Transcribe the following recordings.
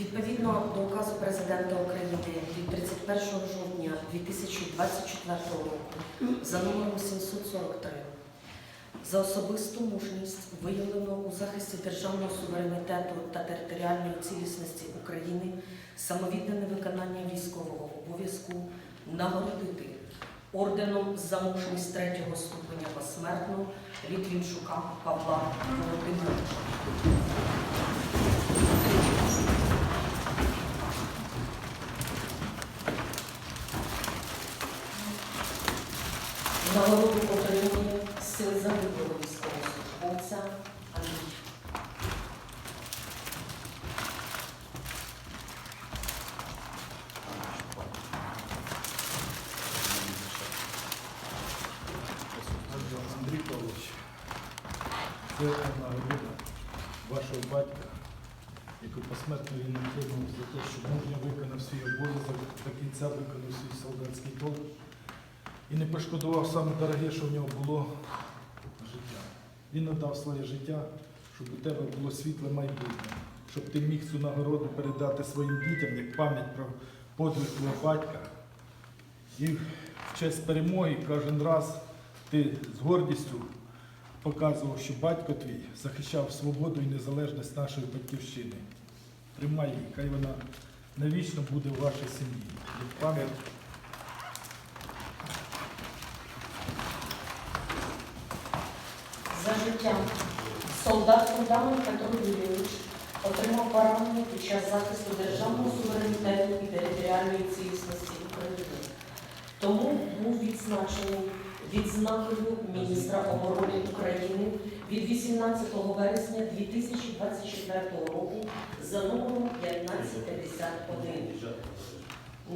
Відповідно до указу президента України від 31 жовтня 2024 року за номером 743 за особисту мужність виявлено у захисті державного суверенітету та територіальної цілісності України самовіддане виконання військового обов'язку нагородити орденом за мужність третього ступеня посмертно Літвінчука Павла Володимировича. Нагороду отримує сил загиблого військовослужбовця Андрій. Андрій Павлович, це нагорода вашого батька, яку посмертно він отримав за те, що мужньо виконав свій обов'язок, до кінця виконав свій солдатський долг і не пошкодував саме дороге, що в нього було життя. Він надав своє життя, щоб у тебе було світле майбутнє, щоб ти міг цю нагороду передати своїм дітям як пам'ять про подвиг твого батька. І в честь перемоги кожен раз ти з гордістю показував, що батько твій захищав свободу і незалежність нашої батьківщини. Тримай її, хай вона навічно буде в вашій сім'ї. Пам'ять За життя солдат Фундамент Петро Юрійович отримав поранення під час захисту державного суверенітету і територіальної цілісності України. Тому був відзначений відзнакою міністра оборони України від 18 вересня 2024 року за номером 1551.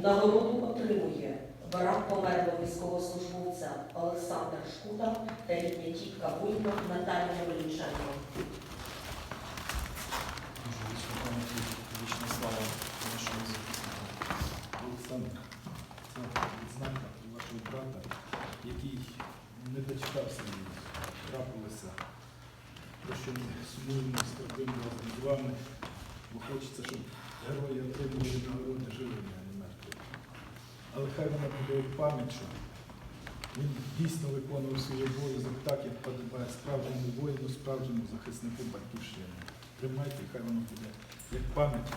Нагороду отримує барак померлого військовослужбовця Олександр Шкута та їхня тітка воїна Наталія Величенко. Олександр, це відзнака вашого брата, який не дочекався її, трапилося, про що ми сумуємо з скорбимо разом з вами, бо хочеться, щоб герої отримували Але хай вона буде як пам'ять, що він дійсно виконував свій обов'язок так, як подобає справжньому воїну, справжньому захиснику батьківщини. Тримайте, хай воно буде як пам'ять.